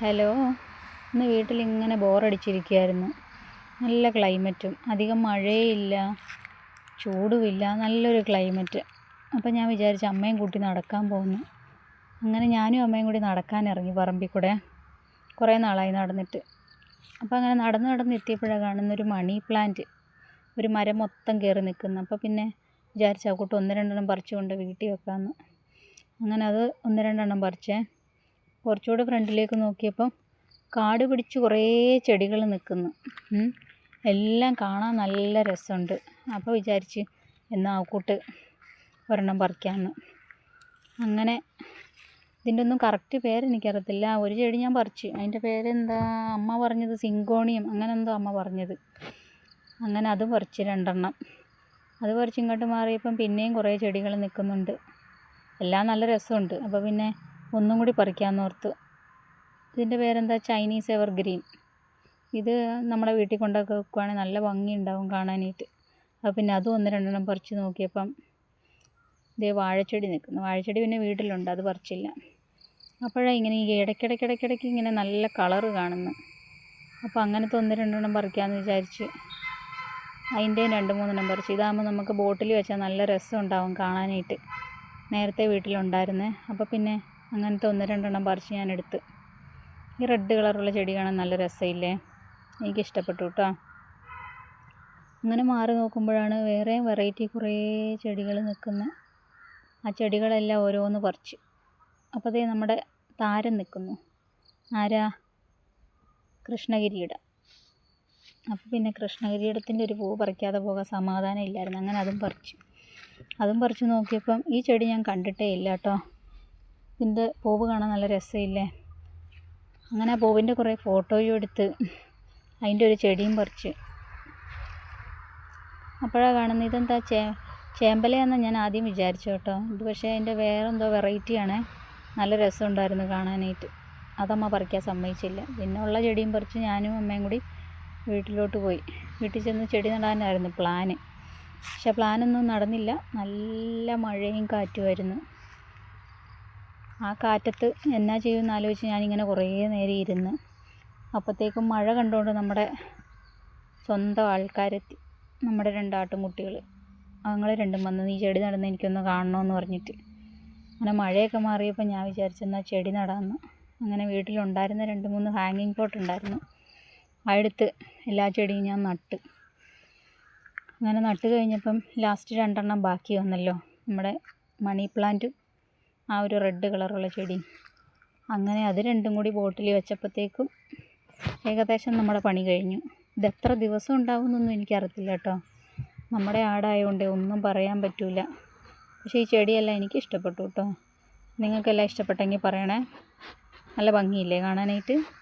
Hello. ഇന്ന് വീട്ടിലിങ്ങനെ ബോറടിച്ചിരിക്കുകയായിരുന്നു നല്ല ക്ലൈമറ്റും. അധികം മഴയില്ല ചൂടുമില്ല നല്ലൊരു ക്ലൈമറ്റ്. അപ്പം ഞാൻ വിചാരിച്ചു അമ്മയും കൂട്ടി നടക്കാൻ പോകുന്നു അങ്ങനെ ഞാനും അമ്മയും കൂടി നടക്കാൻ ഇറങ്ങി പറമ്പിൽ കൂടെ കുറേ നാളായി നടന്നിട്ട്. അപ്പോൾ അങ്ങനെ നടന്ന് നടന്ന് എത്തിയപ്പോഴാണ് കാണുന്നൊരു മണി പ്ലാന്റ് ഒരു മരം മൊത്തം കയറി നിൽക്കുന്നു അപ്പോൾ പിന്നെ വിചാരിച്ചു ആ ഒന്ന് രണ്ടെണ്ണം പറിച്ചുകൊണ്ട് വീട്ടിൽ വെക്കാമെന്ന്. അങ്ങനെ അത് ഒന്ന് രണ്ടെണ്ണം പറിച്ചേ. കുറച്ചുകൂടെ ഫ്രണ്ടിലേക്ക് നോക്കിയപ്പം കാട് പിടിച്ച് കുറേ ചെടികൾ നിൽക്കുന്നു. എല്ലാം കാണാൻ നല്ല രസമുണ്ട്. അപ്പോൾ വിചാരിച്ച് എന്നാൽ ആക്കൂട്ട് കൂട്ട് ഒരെണ്ണം പറിക്കാമെന്ന്. അങ്ങനെ ഇതിന്റെ ഒന്നും കറക്റ്റ് പേരെനിക്കറിയത്തില്ല ഒരു ചെടി ഞാൻ പറിച്ച്. അതിന്റെ പേരെന്താ? അമ്മ പറഞ്ഞത് സിങ്കോണിയം. അങ്ങനെ എന്തോ അമ്മ പറഞ്ഞത്. അങ്ങനെ അത് പറിച്ച് രണ്ടെണ്ണം. അത് പറിച്ച് ഇങ്ങോട്ട് മാറിയപ്പം പിന്നെയും കുറേ ചെടികൾ നിൽക്കുന്നുണ്ട്. എല്ലാം നല്ല രസമുണ്ട്. അപ്പോൾ പിന്നെ ഒന്നും കൂടി പറിക്കാമെന്നോർത്ത് ഇതിന്റെ പേരെന്താ? ചൈനീസ് എവർ ഗ്രീൻ ഇത് നമ്മളെ വീട്ടിൽ കൊണ്ടൊക്കെ വെക്കുവാണെങ്കിൽ നല്ല ഭംഗിയുണ്ടാവും കാണാനായിട്ട്. അപ്പോൾ പിന്നെ അതും ഒന്ന് രണ്ടെണ്ണം പറിച്ച് നോക്കിയപ്പം ഇതേ വാഴച്ചെടി നിൽക്കുന്നു. വാഴച്ചെടി പിന്നെ വീട്ടിലുണ്ട് അത് പറിച്ചില്ല. അപ്പോഴാണ് ഇങ്ങനെ ഈ ഇടയ്ക്കിടയ്ക്കിടയ്ക്കിടയ്ക്ക് ഇങ്ങനെ നല്ല കളറ് കാണുന്നു. അപ്പോൾ അങ്ങനത്തെ ഒന്ന് രണ്ടെണ്ണം പറിക്കാമെന്ന് വിചാരിച്ച് അതിന്റെയും രണ്ട് മൂന്നെണ്ണം പറിച്ചു. ഇതാകുമ്പോൾ നമുക്ക് ബോട്ടിൽ വെച്ചാൽ നല്ല രസം ഉണ്ടാവും കാണാനായിട്ട്. നേരത്തെ വീട്ടിലുണ്ടായിരുന്നേ. അപ്പോൾ പിന്നെ അങ്ങനത്തെ ഒന്ന് രണ്ടെണ്ണം പറിച്ച് ഞാൻ എടുത്ത് ഈ റെഡ് കളറുള്ള ചെടി കാണാൻ നല്ല രസമില്ലേ എനിക്ക് ഇഷ്ടപ്പെട്ടു കേട്ടോ അങ്ങനെ മാറി നോക്കുമ്പോഴാണ് വേറെ വെറൈറ്റി കുറേ ചെടികൾ നിൽക്കുന്നത് ആ ചെടികളെല്ലാം ഓരോന്ന് പറിച്ച്. അപ്പോൾ അതേ നമ്മുടെ താരം നിൽക്കുന്നു. ആരാ? കൃഷ്ണഗിരിയുടെ. അപ്പോൾ പിന്നെ കൃഷ്ണഗിരിയുടെ ഒരു പൂ പറിക്കാതെ പോകാൻ സമാധാനം ഇല്ലായിരുന്നു. അങ്ങനെ അതും പറിച്ചു. അതും പറിച്ചു നോക്കിയപ്പം ഈ ചെടി ഞാൻ കണ്ടിട്ടേ ഇല്ല കേട്ടോ ഇതിന്റെ പൂവ് കാണാൻ നല്ല രസമില്ലേ? അങ്ങനെ പൂവിന്റെ കുറേ ഫോട്ടോയും എടുത്ത് അതിന്റെ ഒരു ചെടിയും പറിച്ച്. അപ്പോഴാണ് കാണുന്നത്. ഇതെന്താ? ചേ ചേമ്പലയെന്ന് ഞാൻ ആദ്യം വിചാരിച്ചു കേട്ടോ. ഇത് പക്ഷേ അതിന്റെ വേറെന്തോ വെറൈറ്റിയാണ്. നല്ല രസമുണ്ടായിരുന്നു കാണാനായിട്ട്. അതമ്മ പറിക്കാൻ സമ്മതിച്ചില്ല. പിന്നെ ഉള്ള ചെടിയും പറിച്ച് ഞാനും അമ്മയും കൂടി വീട്ടിലോട്ട് പോയി. വീട്ടിൽ ചെന്ന് ചെടി നടാനായിരുന്നു പ്ലാന്. പക്ഷെ പ്ലാനൊന്നും നടന്നില്ല. നല്ല മഴയും കാറ്റുമായിരുന്നു ആ കാറ്റത്ത് എന്നാ ചെയ്യുമെന്ന് ആലോചിച്ച് ഞാനിങ്ങനെ കുറേ നേരം ഇരുന്ന് അപ്പോഴത്തേക്കും മഴ കണ്ടുകൊണ്ട് നമ്മുടെ സ്വന്തം ആൾക്കാരെത്തി. നമ്മുടെ രണ്ട് ആട്ടുംകുട്ടികൾ. ഞങ്ങൾ രണ്ടും വന്ന് നീ ചെടി നടന്ന് എനിക്കൊന്ന് കാണണമെന്ന് പറഞ്ഞിട്ട്. അങ്ങനെ മഴയൊക്കെ മാറിയപ്പോൾ ഞാൻ വിചാരിച്ചെന്നാൽ ചെടി നടാമെന്ന്. അങ്ങനെ വീട്ടിലുണ്ടായിരുന്ന രണ്ട് മൂന്ന് ഹാങ്ങിങ് പോട്ട് ഉണ്ടായിരുന്നു. അടുത്ത് എല്ലാ ചെടിയും ഞാൻ നട്ട്. അങ്ങനെ നട്ട് കഴിഞ്ഞപ്പം ലാസ്റ്റ് രണ്ടെണ്ണം ബാക്കി വന്നല്ലോ. നമ്മുടെ മണി പ്ലാന്റും ആ ഒരു റെഡ് കളറുള്ള ചെടി. അങ്ങനെ അത് രണ്ടും കൂടി ബോട്ടിൽ വെച്ചപ്പോഴത്തേക്കും ഏകദേശം നമ്മുടെ പണി കഴിഞ്ഞു. ഇതെത്ര ദിവസം ഉണ്ടാവുമെന്നൊന്നും എനിക്കറിയത്തില്ല കേട്ടോ. നമ്മുടെ ആടായതുകൊണ്ട് ഒന്നും പറയാൻ പറ്റില്ല പക്ഷേ ഈ ചെടിയെല്ലാം എനിക്ക് ഇഷ്ടപ്പെട്ടു കേട്ടോ. നിങ്ങൾക്കെല്ലാം ഇഷ്ടപ്പെട്ടെങ്കിൽ പറയണേ. നല്ല ഭംഗിയില്ലേ കാണാനായിട്ട്?